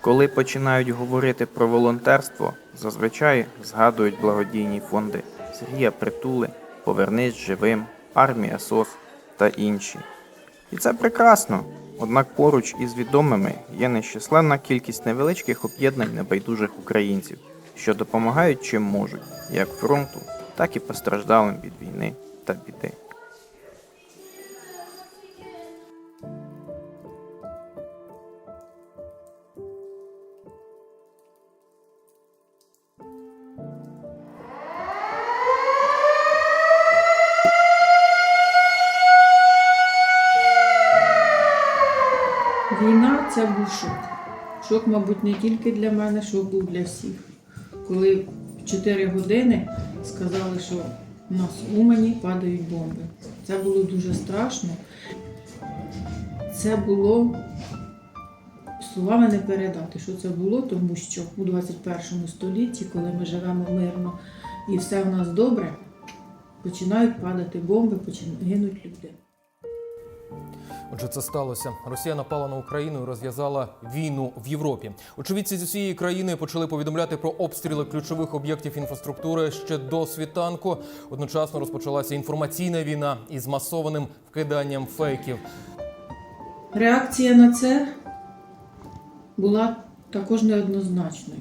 Коли починають говорити про волонтерство, зазвичай згадують благодійні фонди Сергія Притули, Повернись живим, Армія СОС та інші. І це прекрасно. Однак поруч із відомими є нещисленна кількість невеличких об'єднань небайдужих українців, що допомагають чим можуть, як фронту, так і постраждалим від війни та біди. Війна це був шок. Шок, мабуть, не тільки для мене, шок був для всіх. Коли в 4 години сказали, що в нас в Умані падають бомби. Це було дуже страшно. Це було словами не передати, що це було, тому що у 21 столітті, коли ми живемо мирно і все в нас добре, починають падати бомби, починають гинуть люди. Отже, це сталося. Росія напала на Україну і розв'язала війну в Європі. Очевидці з усієї країни почали повідомляти про обстріли ключових об'єктів інфраструктури ще до світанку. Одночасно розпочалася інформаційна війна із масованим вкиданням фейків. Реакція на це була також неоднозначною.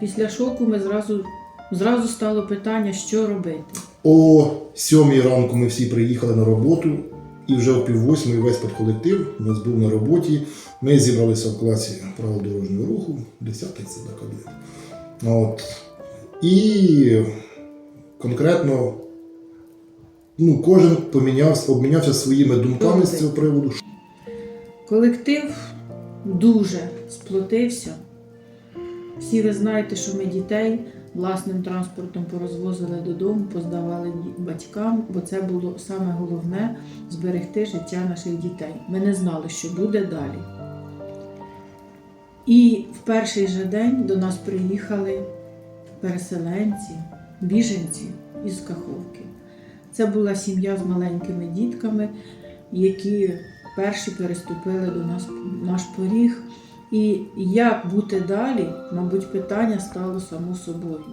Після шоку ми зразу, зразу стало питання, що робити. О сьомій ранку ми всі приїхали на роботу, і вже о пів восьмої весь підколектив у нас був на роботі. Ми зібралися в класі правил дорожнього руху, 10-й це так кабінет. От. І конкретно ну, кожен помінявся, обмінявся своїми думками з цього приводу. Колектив дуже сплотився. Всі ви знаєте, що ми дітей власним транспортом порозвозили додому, поздавали батькам, бо це було саме головне зберегти життя наших дітей. Ми не знали, що буде далі. І в перший же день до нас приїхали переселенці, біженці із Каховки. Це була сім'я з маленькими дітками, які перші переступили до нас наш поріг. І як бути далі, мабуть, питання стало само собою.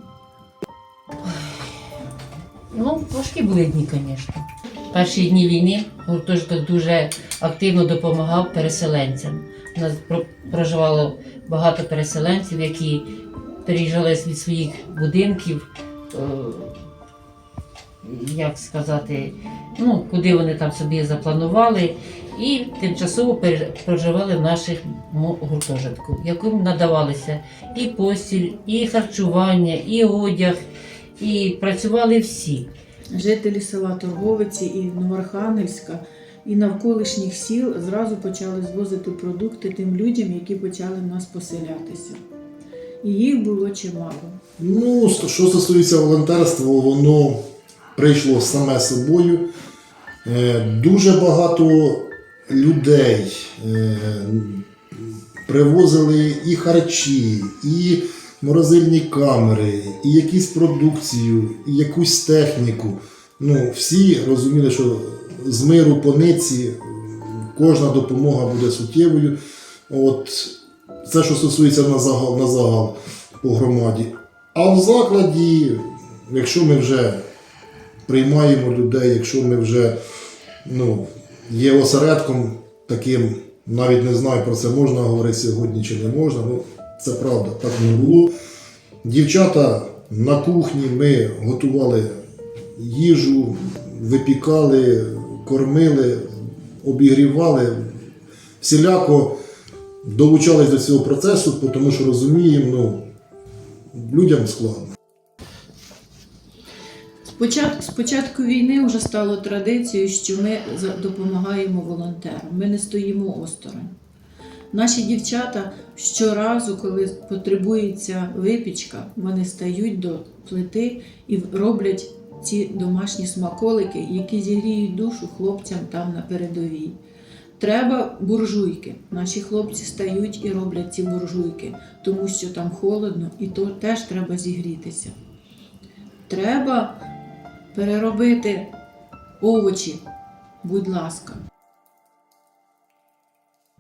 Ну, важкі були дні, звісно. Перші дні війни гуртожиток дуже активно допомагав переселенцям. У нас проживало багато переселенців, які переїжджали від своїх будинків, е, як сказати, ну, куди вони там собі запланували, і тимчасово проживали в наших мо- гуртожитку, яким надавалися і постіль, і харчування, і одяг, і працювали всі. Жителі села Торговиці і Новоархангельська і навколишніх сіл зразу почали звозити продукти тим людям, які почали в нас поселятися. І їх було чимало. Ну, що стосується волонтерства, воно прийшло саме собою. Е, Дуже багато людей е, привозили і харчі, і морозильні камери, і якусь продукцію, і якусь техніку. Ну, всі розуміли, що з миру по ниці кожна допомога буде суттєвою. От це, що стосується на загал, на загал по громаді. А в закладі, якщо ми вже приймаємо людей, якщо ми вже ну, є осередком таким, навіть не знаю, про це можна говорити сьогодні чи не можна, ну це правда, так не було. Дівчата на кухні ми готували їжу, випікали, кормили, обігрівали, всіляко долучались до цього процесу, тому що розуміємо, ну, людям складно. З початку війни вже стало традицією, що ми допомагаємо волонтерам. Ми не стоїмо осторонь. Наші дівчата щоразу, коли потребується випічка, вони стають до плити і роблять ці домашні смаколики, які зігріють душу хлопцям там на передовій. Треба буржуйки. Наші хлопці стають і роблять ці буржуйки, тому що там холодно, і то теж треба зігрітися. Треба переробити овочі, будь ласка.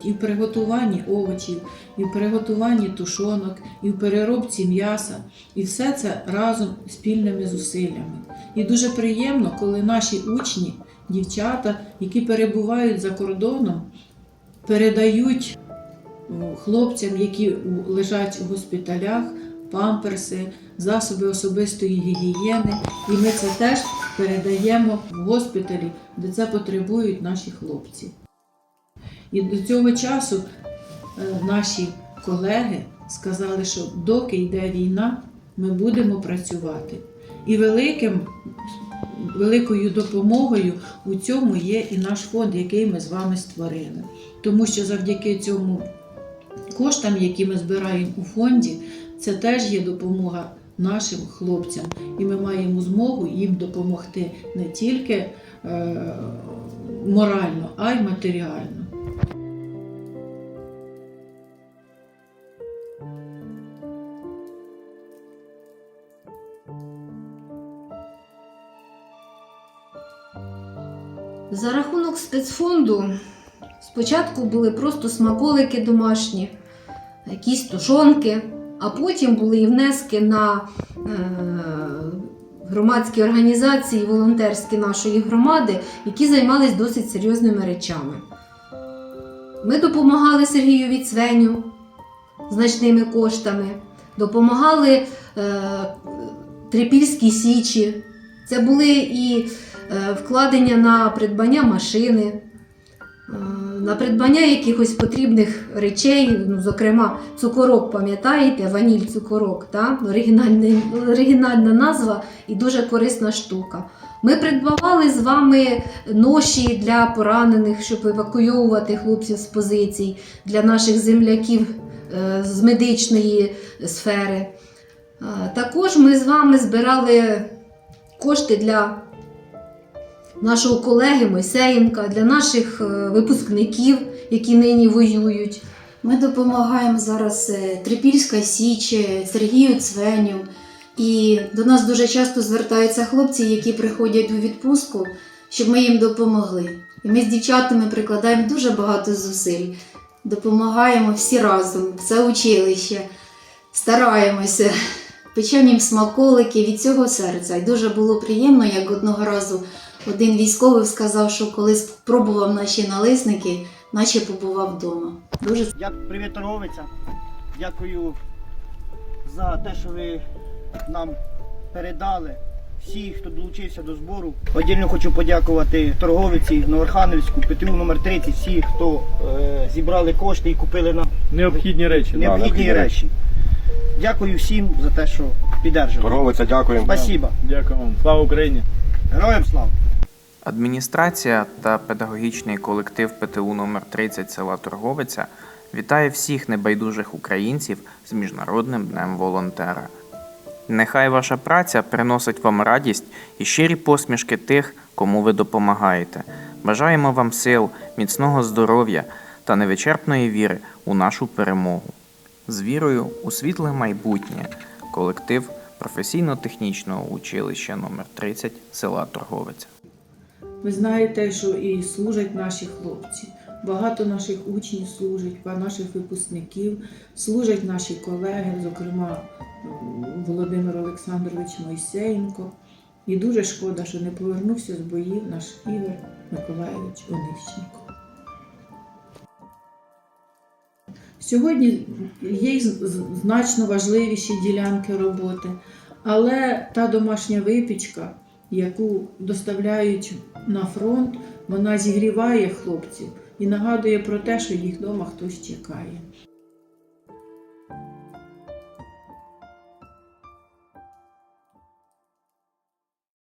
І в приготуванні овочів, і в приготуванні тушонок, і в переробці м'яса, і все це разом спільними зусиллями. І дуже приємно, коли наші учні, дівчата, які перебувають за кордоном, передають хлопцям, які лежать у госпіталях, памперси, засоби особистої гігієни. І ми це теж передаємо в госпіталі, де це потребують наші хлопці. І до цього часу е, наші колеги сказали, що доки йде війна, ми будемо працювати. І великим, великою допомогою у цьому є і наш фонд, який ми з вами створили. Тому що завдяки цьому коштам, які ми збираємо у фонді, це теж є допомога нашим хлопцям. І ми маємо змогу їм допомогти не тільки е, морально, а й матеріально. За рахунок спецфонду спочатку були просто смаколики домашні, якісь тушонки, а потім були і внески на е, громадські організації, волонтерські нашої громади, які займались досить серйозними речами. Ми допомагали Сергію Віцвеню значними коштами, допомагали е, Трипільській Січі. Це були і е, вкладення на придбання машини, на придбання якихось потрібних речей, ну, зокрема, цукорок, пам'ятаєте, ваніль цукорок, та? Оригінальна назва і дуже корисна штука. Ми придбавали з вами ноші для поранених, щоб евакуйовувати хлопців з позицій, для наших земляків е, з медичної сфери. Е, Також ми з вами збирали кошти для нашого колеги Мойсеєнка, для наших е, випускників, які нині воюють. Ми допомагаємо зараз е, Трипільська Січ, е, Сергію Цвеню. І до нас дуже часто звертаються хлопці, які приходять у відпустку, щоб ми їм допомогли. І ми з дівчатами прикладаємо дуже багато зусиль, допомагаємо всі разом, все училище, стараємося, печемо їм смаколики від цього серця. І дуже було приємно, як одного разу один військовий сказав, що коли спробував наші налисники, наче побував вдома. Дуже Дякую, привіт, торговиця. Дякую за те, що ви нам передали. Всі, хто долучився до збору. Отдільно хочу подякувати торговиці Новоархангельську, ПТУ номер 30 всі, хто е, зібрали кошти і купили нам Необхідні речі. необхідні речі. Дякую всім за те, що піддержали. Торговиця, дякуємо. Спасибо. Дякую вам. Слава Україні. Героям слава! Адміністрація та педагогічний колектив ПТУ номер 30 села Торговиця вітає всіх небайдужих українців з Міжнародним днем волонтера. Нехай ваша праця приносить вам радість і щирі посмішки тих, кому ви допомагаєте. Бажаємо вам сил, міцного здоров'я та невичерпної віри у нашу перемогу. З вірою у світле майбутнє. Колектив професійно-технічного училища номер 30 села Торговиця. Ви знаєте, що і служать наші хлопці. Багато наших учнів служать, ба- наших випускників, служать наші колеги, зокрема Володимир Олександрович Мойсеєнко. І дуже шкода, що не повернувся з боїв наш Ігор Миколаївич Онищенко. Сьогодні є значно важливіші ділянки роботи, але та домашня випічка, яку доставляють на фронт, вона зігріває хлопців і нагадує про те, що їх вдома хтось чекає.